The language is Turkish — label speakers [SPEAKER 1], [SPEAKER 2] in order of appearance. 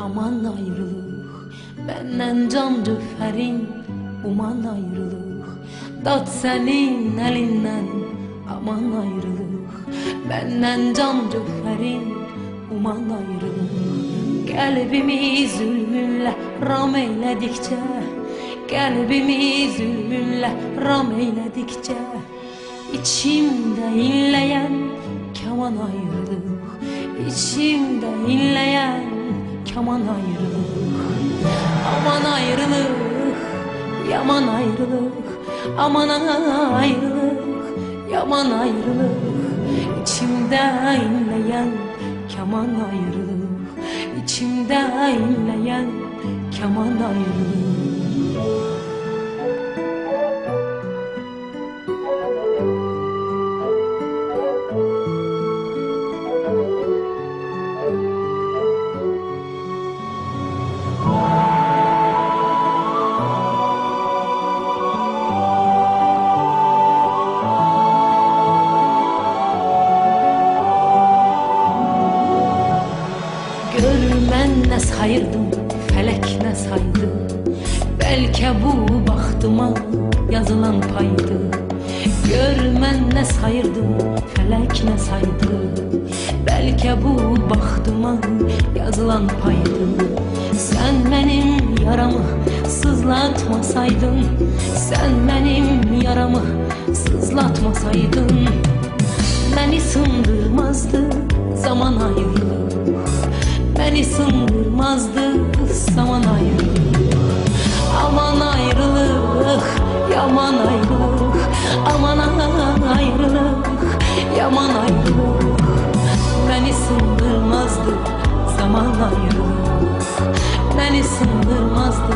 [SPEAKER 1] aman ayrılık. Benden can cöferin uman ayrılık. Dat senin elinden aman ayrılık. Benden can cöferin uman ayrılık. Kalbimi zulmünle ram eyledikçe Kalbimi zulmünle ram eyledikçe İçimde inleyen keman ayrılık İçimde inleyen keman ayrılık Aman ayrılık, yaman ayrılık Aman ayrılık, yaman ayrılık. İçimde inleyen keman ayrılık İçimde inleyen keman ayrılık sayırdım, fələk nə saydı? Bəlkə bu baxtıma yazılan paydı? Gör mən nə sayırdım, fələk nə saydı? Bəlkə bu baxtıma yazılan paydı? Sən mənim yaramı sızlatmasaydın Sən mənim yaramı sızlatmasaydın Məni sındırmazdı zaman ayrılığı Məni sındırmazdı zaman ayrılık. Aman ayrılık, yaman ayrılık. Aman ayrılık, yaman ayrılık. Beni sındırmazdı zaman ayrılık. Beni sındırmazdı